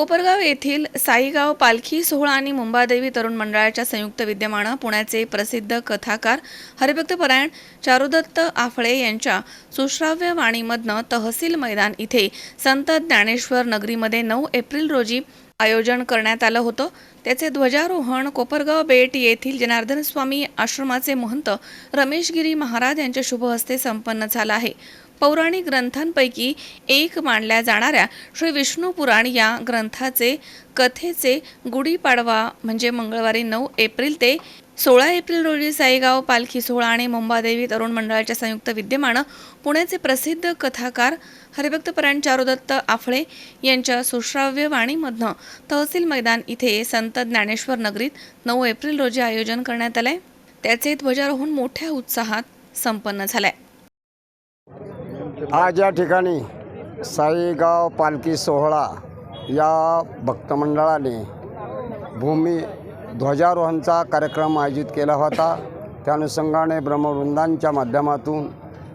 कोपरगाव येथील साईगाव पालखी सोहळा आणि मुंबादेवी तरुण मंडळाच्या संयुक्त विद्यमानं पुण्याचे प्रसिद्ध कथाकार हरिभक्तपरायण चारुदत्त आफळे यांच्या सुश्राव्य वाणीमधनं तहसील मैदान इथे संत ज्ञानेश्वर नगरीमध्ये नऊ एप्रिल रोजी आयोजन करण्यात आलं होतं. त्याचे ध्वजारोहण कोपरगाव बेट येथील जनार्दन स्वामी आश्रमाचे महंत रमेशगिरी महाराज यांच्या शुभ हस्ते संपन्न झाला आहे. पौराणिक ग्रंथांपैकी एक मानल्या जाणाऱ्या श्री विष्णू पुराण या ग्रंथाचे कथेचे गुढीपाडवा म्हणजे मंगळवारी नऊ एप्रिल ते सोळा एप्रिल रोजी साईगाव पालखी सोहळा आणि मुंबादेवी तरुण मंडळाच्या संयुक्त विद्यमानं पुण्याचे प्रसिद्ध कथाकार हरिभक्तपरायण चारुदत्त आफळे यांच्या सुश्राव्य वाणीमधनं तहसील मैदान इथे संत ज्ञानेश्वर नगरीत नऊ एप्रिल रोजी आयोजन करण्यात आलंय. त्याचे ध्वजारोहण मोठ्या उत्साहात संपन्न झालंय. आज या ठिकाणी साईगाव पालखी सोहळा या भक्तमंडळाने भूमी ध्वजारोहणचा कार्यक्रम आयोजित केला होता. त्या अनुषंगाने ब्रह्मवृंदांच्या माध्यमातून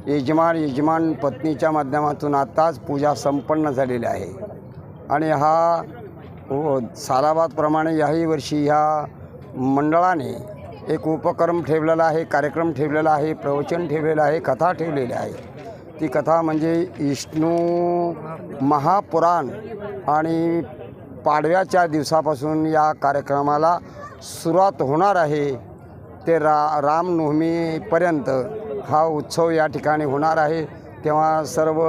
यजमान यजमान पत्नीच्या माध्यमातून आत्ताच पूजा संपन्न झालेली आहे. आणि हा व सालाबादप्रमाणे याही वर्षी ह्या मंडळाने एक उपक्रम ठेवलेला आहे कार्यक्रम ठेवलेला आहे प्रवचन ठेवलेलं आहे कथा ठेवलेली आहे. ती कथा म्हणजे विष्णू महापुराण आणि पाडव्याच्या दिवसापासून या कार्यक्रमाला सुरुवात होणार आहे ते रा रामनवमीपर्यंत हा उत्सव या ठिकाणी होणार आहे. तेव्हा सर्व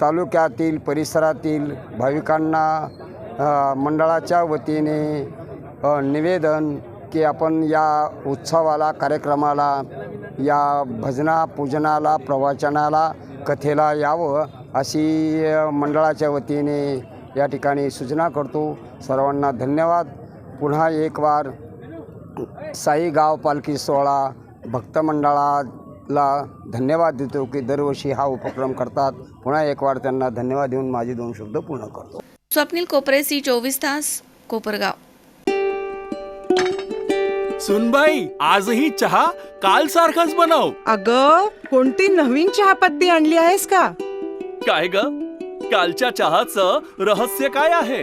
तालुक्यातील परिसरातील भाविकांना मंडळाच्या वतीने निवेदन की आपण या उत्सवाला कार्यक्रमाला या भजना पूजनाला प्रवचनाला कथेला यावं अशी मंडळाच्या वतीने या ठिकाणी सूचना करतो. सर्वांना धन्यवाद. पुन्हा एक वार साई गाव पालखी सोहळा भक्त मंडळाला धन्यवाद देतो की दरवर्षी हा उपक्रम करतात. पुन्हा एक वार त्यांना धन्यवाद देऊन माझे दोन शब्द पूर्ण करतो. स्वप्नील कोपरे सी चोवीस तास कोपरगाव. सुनबाई आजही चहा काल सारखाच बनव. अग कोणती नवीन चहापत्ती आणली आहेस का? काय ग? कालच्या चहाचं रहस्य काय आहे?